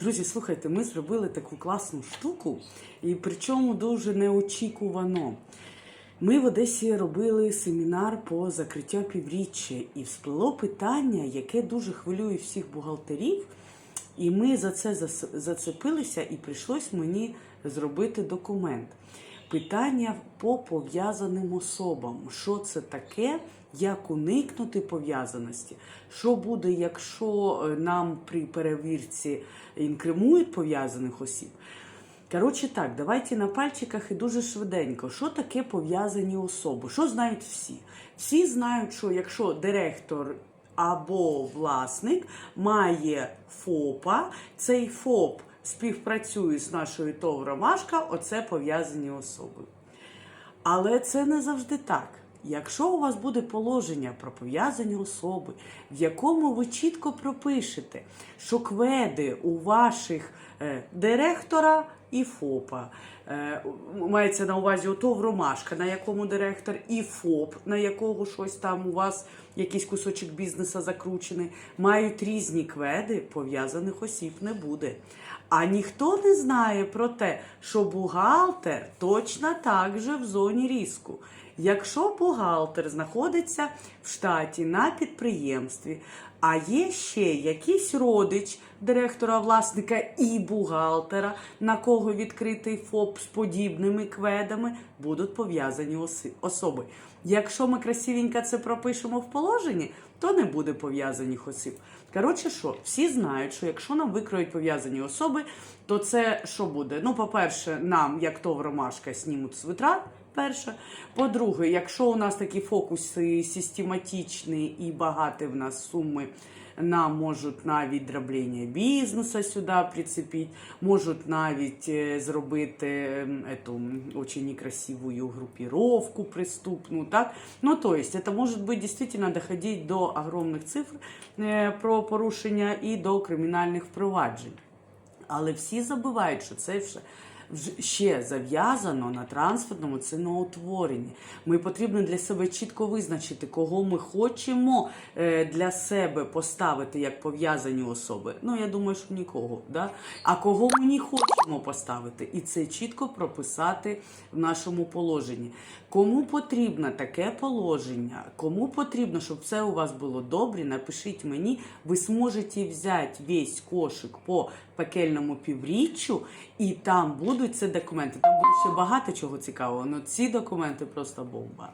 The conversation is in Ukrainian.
Друзі, слухайте, ми зробили таку класну штуку, і причому дуже неочікувано. Ми в Одесі робили семінар по закриттю півріччя, і всплило питання, яке дуже хвилює всіх бухгалтерів. І ми за це зацепилися, і прийшлось мені зробити документ. Питання по пов'язаним особам. Що це таке? Як уникнути пов'язаності? Що буде, якщо е, нам при перевірці інкримують пов'язаних осіб? Коротше так, давайте на пальчиках і дуже швиденько. Що таке пов'язані особи? Що знають всі? Всі знають, що якщо директор або власник має ФОПа, цей ФОП співпрацює з нашою ТОВ «Ромашка», оце пов'язані особи. Але це не завжди так. Якщо у вас буде положення про пов'язані особи, в якому ви чітко пропишете, що кведи у ваших е, директора і ФОПа, е, мається на увазі ото ромашка, на якому директор, і ФОП, на якого щось там у вас якийсь кусочок бізнесу закручений, мають різні кведи, пов'язаних осіб не буде. А ніхто не знає про те, що бухгалтер точно так же в зоні різку. Якщо бухгалтер знаходиться в штаті на підприємстві, а є ще якийсь родич директора, власника і бухгалтера, на кого відкритий ФОП з подібними кведами, будуть пов'язані особи. Якщо ми красивенько це пропишемо в положенні, то не буде пов'язаних осіб. Коротше, що всі знають, що якщо нам викроють пов'язані особи, то це що буде? Ну, по-перше, нам, як то ромашка, знімуть з витрат. Перше. По-друге, якщо у нас такі фокуси систематичні і багаті в нас суми, нам можуть навіть дроблення бізнесу сюди прицепити, можуть навіть е, зробити ету очень некрасивую группировку преступну, так? Ну, то это может быть действительно доходить до огромних цифр е, про порушення і до кримінальних впроваджень. Але всі забувають, що це вже ще зав'язано на трансферному ціноутворенні. Ми потрібно для себе чітко визначити, кого ми хочемо е, для себе поставити як пов'язані особи. Ну я думаю, що нікого. Да? А кого ми не хочемо поставити, і це чітко прописати в нашому положенні. Кому потрібно таке положення, кому потрібно, щоб це у вас було добре, напишіть мені, ви зможете взяти весь кошик по пекельному півріччю, і там будуть це документи. Там буде ще багато чого цікавого. але ці документи просто бомба.